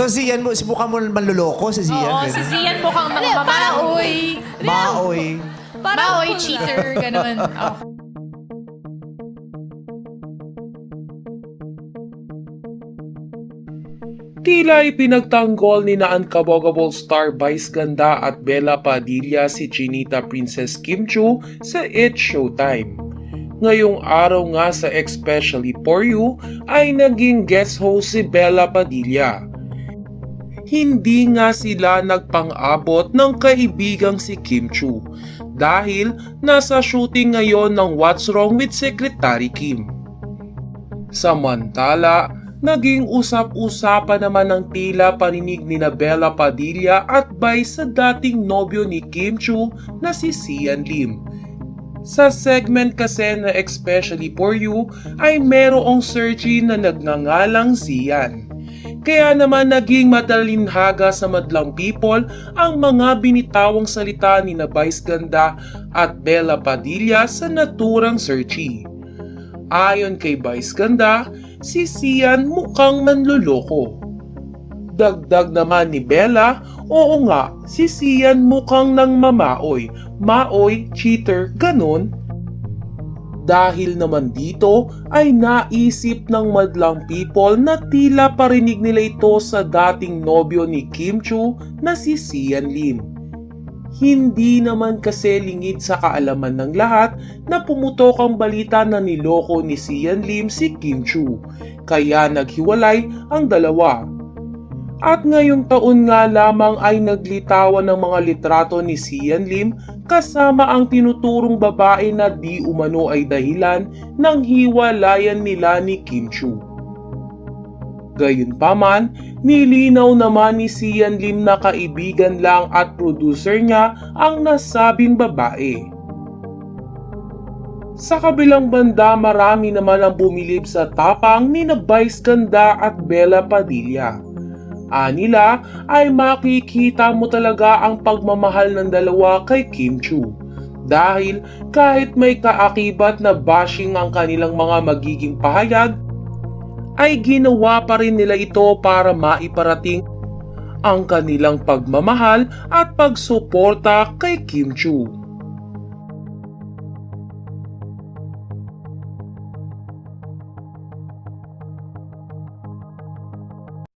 So si Zian mo, si mukha mo manluloko si Zian. Oo, si Zian mukhang mga mabaoy. Maoy. Maoy, cheater, ganun. Oh. Tila ipinagtanggol ni na Unkabogable star Vice Ganda at Bella Padilla si Chinita Princess Kim Chu sa It Showtime. Ngayong araw nga sa Especially For You ay naging guest host si Bella Padilla. Hindi nga sila nagpang-abot ng kaibigang si Kim Chu dahil nasa shooting ngayon ng What's Wrong with Secretary Kim. Samantala, naging usap-usapan naman ng tila paninig ni Bella Padilla at Vice sa dating nobyo ni Kim Chu na si Sian Lim. Sa segment kasi na Especially For You ay merong searchy na nagngangalang Sian. Kaya naman naging madalinhaga sa madlang people ang mga binitawang salita ni na Vice Ganda at Bella Padilla sa naturang searchy. Ayon kay Vice Ganda, si Sian mukhang manluloko. Dagdag naman ni Bella, oo nga, si Sian mukhang nang mamaoy, maoy, cheater, ganun. Dahil naman dito ay naisip ng madlang people na tila parinig nila ito sa dating nobyo ni Kim Chu na si Sian Lim. Hindi naman kasi lingid sa kaalaman ng lahat na pumutok ang balita na niloko ni Sian Lim si Kim Chu, kaya naghiwalay ang dalawa. At ngayong taon nga lamang ay naglitawan ng mga litrato ni Sian Lim kasama ang tinuturong babae na di umano ay dahilan ng hiwalayan nila ni Kim Chu. Gayunpaman, nilinaw naman ni Sian Lim na kaibigan lang at producer niya ang nasabing babae. Sa kabilang banda, marami naman ang bumilib sa tapang ni na Vice Ganda at Bella Padilla. Anila ay makikita mo talaga ang pagmamahal ng dalawa kay Kim Chu. Dahil kahit may kaakibat na bashing ang kanilang mga magiging pahayag, ay ginawa pa rin nila ito para maiparating ang kanilang pagmamahal at pagsuporta kay Kim Chu.